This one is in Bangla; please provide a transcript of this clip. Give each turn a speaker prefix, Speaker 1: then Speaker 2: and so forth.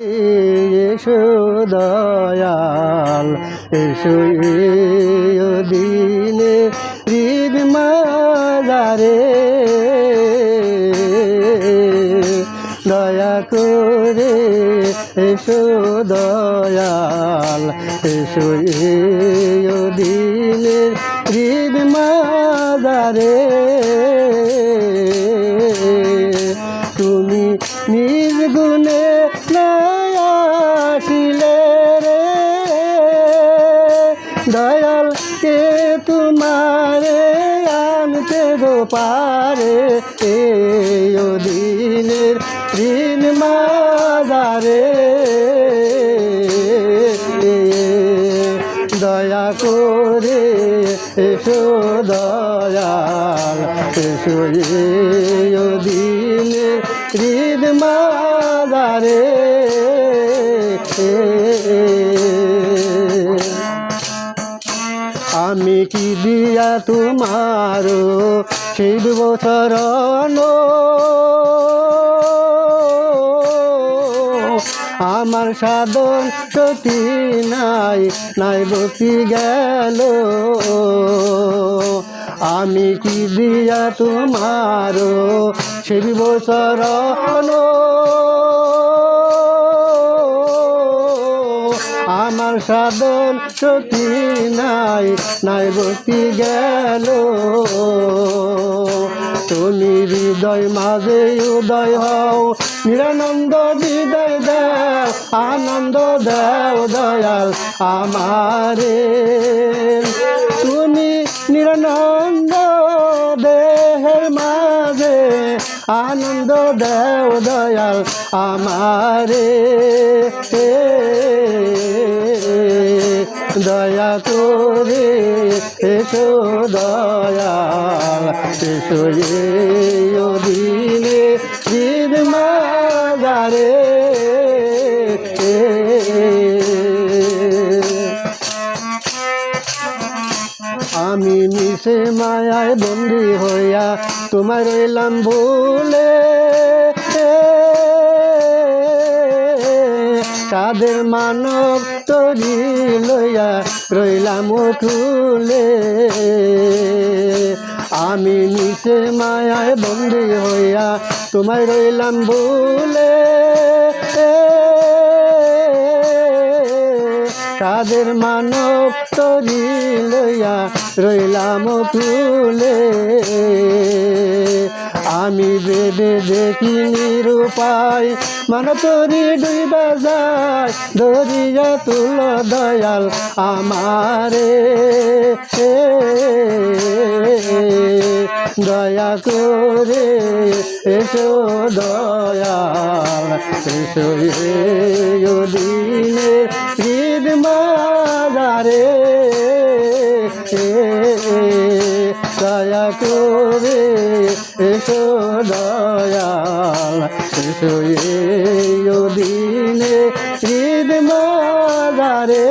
Speaker 1: এসো দয়াল, এসো দিনে হৃদ মাজারে। দয়া করে এসো দয়াল, এসো দিনে হৃদ মাজারে। তুমি গুণে আসিলে রে। দয়াল কে তোমারে আনতে গো পারে। এই দিনের ঋণ মাজারে। দয়া করে এসো দয়াল, এসো দিনে হৃদ মাজারে আমি কি দিয়া তোমার শিব চরণ আমার সাধন সতী নাই নাই বসি গেল। আমি কি দিয়া তোমার শিব চরণ আমার সাধন সতী নাই নাই বসি গেল। তুমি হৃদয় মাঝে উদয় হও, নিরানন্দ হৃদয় দেও, আনন্দ দেও দয়াল আমারে। তুমি নিরানন্দ দেহের মাঝে আনন্দ দেও দয়াল আমারে। দয়া করে এসো দয়াল এসো মিশে মায়ায় বন্দি হইয়া তোমার রইলাম বলে। তাদের মানব তরি লইয়া রইলাম খুলে। আমি নিচে মায়ায় বন্দি হইয়া তোমায় রইলাম বলে। তাদের মানব তরি লইয়া রইলাম তুলে আমি বেদে দেখি নিরুপায় মান তরি দুই যায় দরিয়া তুল দয়াল আমারে। দয়া করে, এসো দয়াল। এসো দিনে হৃদ মাজারে দয়া করে, এসো দয়াল। এসো দিনে হৃদ মাজারে